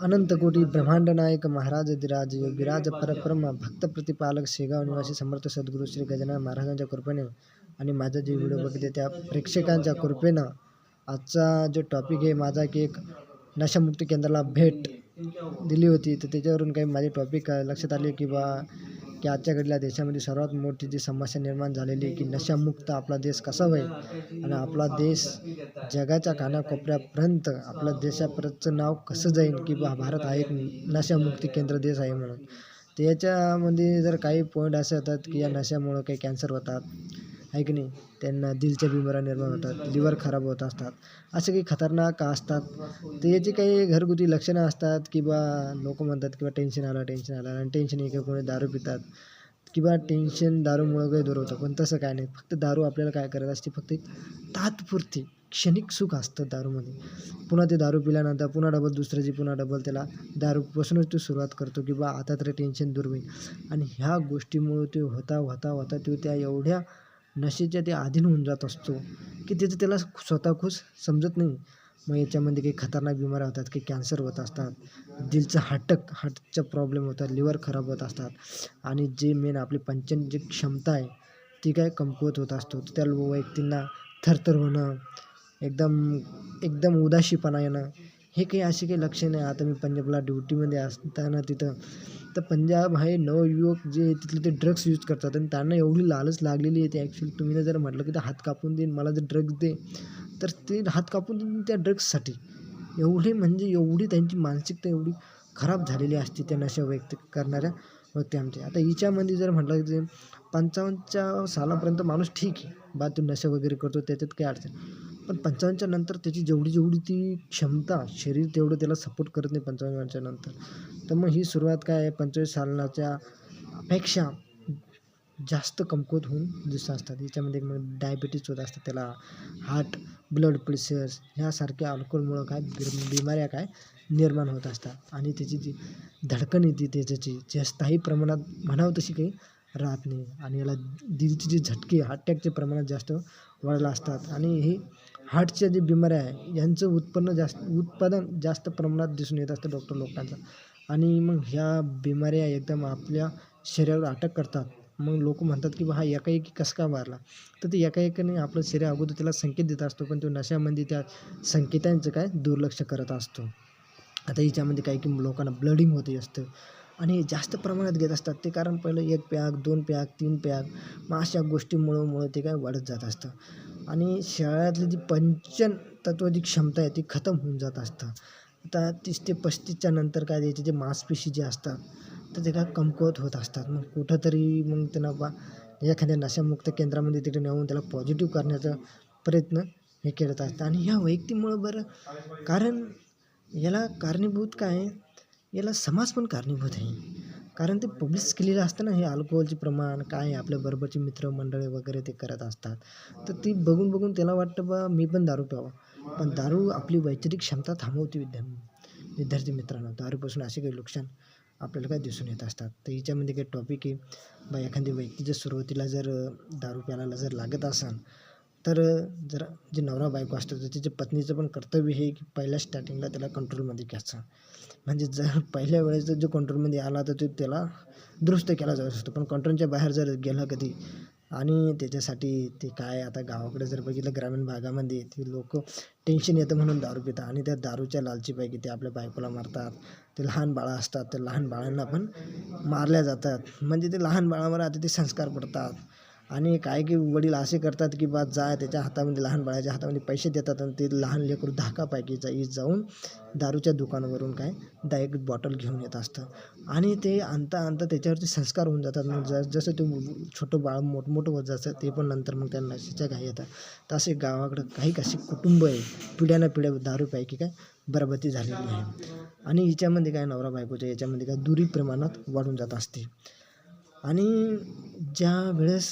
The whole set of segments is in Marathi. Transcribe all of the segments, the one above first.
अनंतकोटी ब्रह्मांड नायक महाराज अधिराज परब्रह्म भक्त प्रतिपालक शेगाव निवासी समर्थ सद्गुरू श्री गजानन महाराजांच्या कृपेने आणि माझा जे व्हिडिओ बघते त्या प्रेक्षकांच्या कृपेनं आजचा जो टॉपिक आहे माझा की एक नशामुक्ती केंद्राला भेट दिली होती. तर त्याच्यावरून काही माझे टॉपिक लक्षात आले की बा की आजच्या घडीला देशामध्ये सर्वात मोठी जी समस्या निर्माण झालेली आहे की नशामुक्त आपला देश कसा होईल? आणि आपला देश जगाच्या कानाकोपऱ्यापर्यंत आपल्या देशापर्यंतचं नाव कसं जाईल की बा भारत हा एक नशामुक्ती केंद्र देश आहे म्हणून. त्याच्यामध्ये जर काही पॉईंट असे होतात की या नशामुळं काही कॅन्सर होतात आहे की नाही? त्यांना दिलच्या बिमाऱ्या निर्माण होतात लिव्हर खराब होत असतात असे काही खतरनाक असतात. तर याची काही घरगुती लक्षणं असतात की बा लोक म्हणतात किंवा टेन्शन आलं टेन्शन आलं आणि टेन्शन किंवा कोणी दारू पितात किंवा टेन्शन दारूमुळं काही दूर होतं. पण तसं काय नाही. फक्त दारू आपल्याला काय करत असते? फक्त एक तात्पुरती क्षणिक सुख असतं दारूमध्ये. पुन्हा ते दारू पिल्यानंतर पुन्हा डबल दुसऱ्याची पुन्हा डबल त्याला दारूपासूनच तो सुरुवात करतो की बा आता तरी टेन्शन दूर होईल. आणि ह्या गोष्टीमुळं ते होता होता होता तो त्या एवढ्या नशेच्या ते अधीन होऊन जात असतो की त्याचं त्याला स्वतः खुश समजत नाही. मग याच्यामध्ये काही खतरनाक बिमाऱ्या होतात की कॅन्सर होत असतात दिलचं हाटक हार्टचा प्रॉब्लेम होतात लिव्हर खराब होत असतात. आणि जे मेन आपली पंचन जी क्षमता आहे ती काय कमकुवत होत असतो. त्या व्यक्तींना थरथर होणं एकदम एकदम उदाशीपणा येणं हे काही असे काही लक्ष आहे आता मी पंजाबला ड्युटीमध्ये असताना तिथं तर पंजाब हे नवयुवक जे तिथले ते ड्रग्स यूज करतात आणि त्यांना एवढी लालच लागलेली आहे ते ॲक्च्युली तुम्ही जर म्हटलं की ते हात कापून देईन मला जर ड्रग्स दे तर ते हात कापून देईन त्या ड्रग्ससाठी एवढे म्हणजे एवढी त्यांची मानसिकता एवढी खराब झालेली असते त्या नशा व्यक्त करणाऱ्या व्यक्ती आता हिच्यामध्ये जर म्हटलं की पंचावन्नच्या सालापर्यंत माणूस ठीक आहे. बा तो नशा वगैरे करतो त्याच्यात काही अडचण पण पंचावन्नच्या नंतर त्याची जेवढी जेवढी ती क्षमता शरीर तेवढं त्याला सपोर्ट करत नाही पंचावन्नच्या नंतर. तर मग ही सुरुवात काय आहे? पंचवीस सालनाच्या अपेक्षा जास्त कमकुवत होऊन दिसत असतात. याच्यामध्ये मग म्हणजे डायबिटीज होत असतात त्याला हार्ट ब्लड प्रेशर्स ह्यासारख्या अल्कोहोलमुळं काय? बिमाऱ्या काय? निर्माण होत असतात. आणि त्याची जी धडकन येते त्याच्याची जास्तही प्रमाणात म्हणावं तशी काही राहत नाही. आणि याला दिलची जी झटके हार्ट अटॅकचे प्रमाणात जास्त वाढला असतात. आणि हे हार्टच्या जे बिमाऱ्या आहे यांचं उत्पन्न जास्त उत्पादन जास्त प्रमाणात दिसून येत असतं डॉक्टर लोकांचं. आणि मग ह्या बिमाऱ्या एकदम आपल्या शरीरावर अटक करतात. मग लोक म्हणतात की बा हा एकाएकी कसं का मारला तर ते एकाएकाने आपलं शरीर अगोदर त्याला संकेत देत असतो पण तो नशामध्ये त्या संकेतांचं काय? दुर्लक्ष करत असतो. आता हिच्यामध्ये काही की लोकांना ब्लडिंग होते असतं. आणि जास्त प्रमाणात घेत असतात. ते कारण पहिलं एक पॅक दोन पॅक तीन पॅक मग अशा गोष्टीमुळं मुळं ते काय वाढत जात असतं. आणि शेळ्यातली जी पंचन तत्वाची क्षमता आहे ती खतम होऊन जात असतं. आता तीस ते पस्तीसच्या नंतर काय द्यायचे जे मांसपेशी जे असतात तर ते काय कमकुवत होत असतात. मग कुठंतरी मग त्यांना बा एखाद्या नशामुक्त केंद्रामध्ये तिकडे नेऊन त्याला पॉझिटिव्ह करण्याचा प्रयत्न हे करत असतं आणि ह्या वैयक्तिकमुळं बरं कारण याला कारणीभूत काय याला समाज पण कारणीभूत आहे. कारण ते पब्लिश केलेलं असतं ना हे अल्कोहोलचे प्रमाण काय आपल्या बरोबरचे मित्रमंडळी वगैरे ते करत असतात. तर ती बघून बघून त्याला वाटतं बा मी पण दारू प्यावं. पण दारू आपली वैचारिक क्षमता थांबवते विद्या विद्यार्थी मित्रांनो. दारूपासून असे काही नुकसान आपल्याला काय दिसून येत असतात. तर हिच्यामध्ये काही टॉपिक आहे. बा एखादी व्यक्ती जर सुरुवातीला जर दारू प्यायला जर लागत असेल तर जर जे नवरा बायको असतो तर त्याच्या पत्नीचं पण कर्तव्य हे की पहिल्या स्टार्टिंगला त्याला कंट्रोलमध्ये घ्यायचं. म्हणजे जर पहिल्या वेळेस जर जो कंट्रोलमध्ये आला तर तो त्याला दुरुस्त केला जाऊ शकतो. पण कंट्रोलच्या बाहेर जर गेला कधी आणि त्याच्यासाठी ते काय आता गावाकडे जर बघितलं ग्रामीण भागामध्ये ते लोक टेन्शन येतं म्हणून दारू पितात आणि त्या दारूच्या लालचीपैकी ते आपल्या बायकोला मारतात. ते लहान बाळं असतात त्या लहान बाळांना पण मारल्या जातात. म्हणजे ते लहान बाळावर आता ते संस्कार पडतात. आणि काय की वडील असे करतात की बा जा त्याच्या हातामध्ये लहान बाळाच्या हातामध्ये पैसे देतात आणि ते लहान लेकरू धाकापैकी जाई जाऊन दारूच्या दुकानावरून काय डायरेक्ट बॉटल घेऊन येत असतं. आणि ते आणता आणता त्याच्यावरती संस्कार होऊन जातात. मग ज जसं ते छोटं बाळ मोठमोठं होत जातं ते पण नंतर मग त्या नशेच्या घाई येतात. तर असे गावाकडं काही कशी कुटुंब आहे पिढ्यानं पिढ्या दारूपैकी काय बरबती झालेली आहे. आणि हिच्यामध्ये काय नवरा बायकोच्या याच्यामध्ये काय दुरी प्रमाणात वाढून जात असते. आणि ज्या वेळेस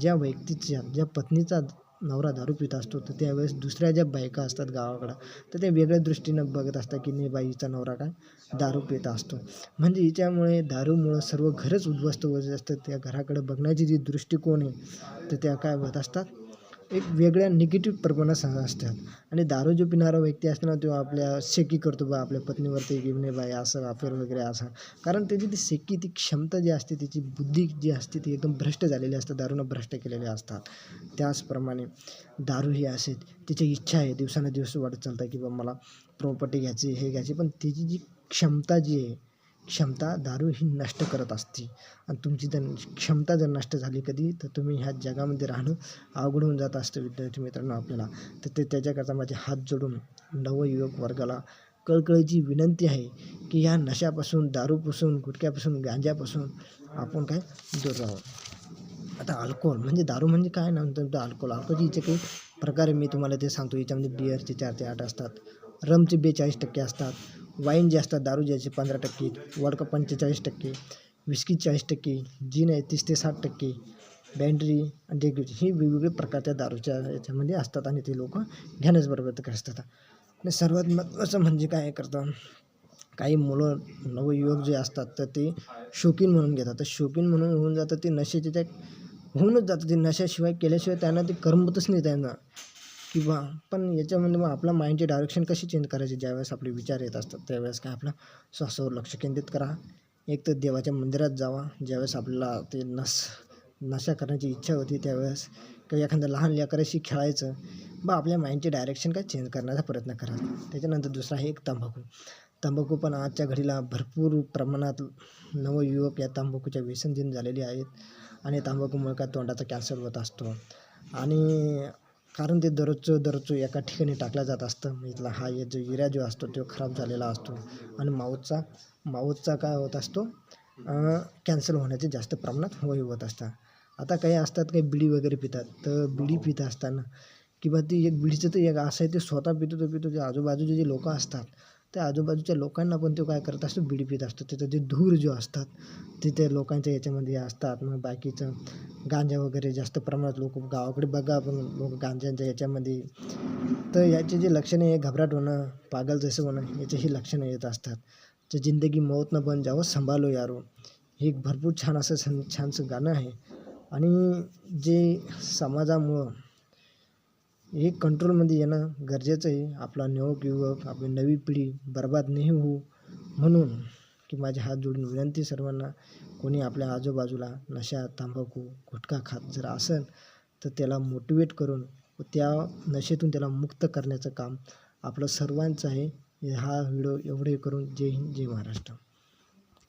ज्या व्यक्तीच्या ज्या पत्नीचा नवरा दारू पित असतो तर त्यावेळेस दुसऱ्या ज्या बायका असतात गावाकडं तर त्या वेगळ्या दृष्टीनं बघत असतात की नाही बाईचा नवरा काय दारू पित असतो. म्हणजे हिच्यामुळे दारूमुळं सर्व घरच उद्ध्वस्त होत असतं. त्या घराकडे बघण्याची जी दृष्टिकोन आहे तर त्या काय होत असतात? एक वेगळ्या निगेटिव्ह प्रमाणात असतात. आणि दारू जो पिणारा व्यक्ती असतो ना तो आपल्या शेकी करतो बा आपल्या पत्नीवरती की नाही बाई असं अफेअर वगैरे असं. कारण त्याची ती शेकी ती क्षमता जी असते त्याची बुद्धी जी असते ती एकदम भ्रष्ट झालेली असते दारूनं भ्रष्ट केलेले असतात. त्याचप्रमाणे दारू ही असे तिची इच्छा आहे दिवसानं दिवस वाढत चालतं की बा मला प्रॉपर्टी घ्यायची हे घ्यायची. पण त्याची जी क्षमता जी आहे क्षमता दारू ही नष्ट करत असते. आणि तुमची जर क्षमता जर नष्ट झाली कधी तर तुम्ही ह्या जगामध्ये राहणं अवघड होऊन जात असतं विद्यार्थी मित्रांनो आपल्याला. तर ते त्याच्याकरता माझे हात जोडून नवयुवक वर्गाला कळकळीची विनंती आहे की ह्या नशापासून दारूपासून गुटख्यापासून गांज्यापासून आपण काय दूर राहू आता अल्कोहोल म्हणजे दारू म्हणजे काय? ना तर अल्कोहोल. अल्कोहोलचे हिचे काही प्रकार आहे मी तुम्हाला ते सांगतो. याच्यामध्ये बिअरचे चार ते आठ असतात. रमचे बेचाळीस टक्के असतात. वाईन जे असतात दारू ज्याचे पंधरा टक्के वडका पंचेचाळीस टक्के विस्की चाळीस टक्के जीन आहे तीस ते साठ टक्के बँड्री आणि डेग्युटी ही वेगवेगळे प्रकारच्या दारूच्या याच्यामध्ये असतात आणि ते लोक घेण्याच बरोबर करतात आणि सर्वात महत्त्वाचं म्हणजे काय करतं काही मुलं नवयुवक जे असतात तर ते शौकीन म्हणून घेतात. तर शौकीन म्हणून होऊन जातं ते नशेचे त्या होऊनच जातं. ते नशाशिवाय केल्याशिवाय त्यांना ते करमतच नाही त्यांना. किंवा पण याच्यामध्ये मग आपला माइंडचे डायरेक्शन कशी चेंज करायचे? ज्यावेळेस आपले विचार येत असतात त्यावेळेस काय आपलं श्वासावर लक्ष केंद्रित करा. एक तर देवाच्या मंदिरात जावा. ज्यावेळेस आपल्याला ते नस नशा करण्याची इच्छा होती त्यावेळेस किंवा एखाद्या लहान लेकराशी खेळायचं बा आपल्या माइंडचे डायरेक्शन काय चेंज करण्याचा प्रयत्न करा. त्याच्यानंतर दुसरा आहे एक तंबाखू. तंबाखू पण आजच्या घडीला भरपूर प्रमाणात नवयुवक या तंबाखूच्या व्यसनधीन झालेले आहेत. आणि तंबाखूमुळे काय तोंडाचा कॅन्सर होत असतो. आणि कारण ते दररोजचं दररोजचं एका ठिकाणी टाकला जात असतं. इथला हा ये जो युरिया जो असतो तो खराब झालेला असतो. आणि माऊसचा माऊसचा काय होत असतो? कॅन्सर होण्याचे जास्त प्रमाणात वय होत असतात आता काही असतात काही बिडी वगैरे पितात. तर बिडी पित असताना किंवा ती एक बिडीचं तर एक असं आहे ते स्वतः पितो तो पितो. जे आजूबाजूचे जे लोक असतात त्या आजूबाजूच्या लोकांना पण तो काय करत असतो बीडी पित असतो. त्याचं जे धूर जो असतात ते त्या लोकांच्या याच्यामध्ये असतात. मग बाकीचं गांजा वगैरे जास्त प्रमाणात लोक गावाकडे बघा पण लोक गांजांच्या याच्यामध्ये. तर याचे जे लक्षणं आहे घबराट होणं पागल जसं होणं याचे ही लक्षणं येत असतात. तर जिंदगी मौत न बन जावं संभालो यारो. हे एक भरपूर छान असं सं छानसं गाणं आहे. आणि जे समाजामुळं हे कंट्रोलमध्ये येणं गरजेचं आहे आपला नवक युवक आपली नवी पिढी बर्बाद नाही होऊ म्हणून की माझे हात जोडून विनंती सर्वांना कोणी आपल्या आजूबाजूला नशा तंबाखू गुटखा खात जर असेल तर त्याला मोटिवेट करून व त्या नशेतून त्याला मुक्त करण्याचं काम आपलं सर्वांचं आहे. हा व्हिडिओ एवढे करून जय हिंद जय महाराष्ट्र.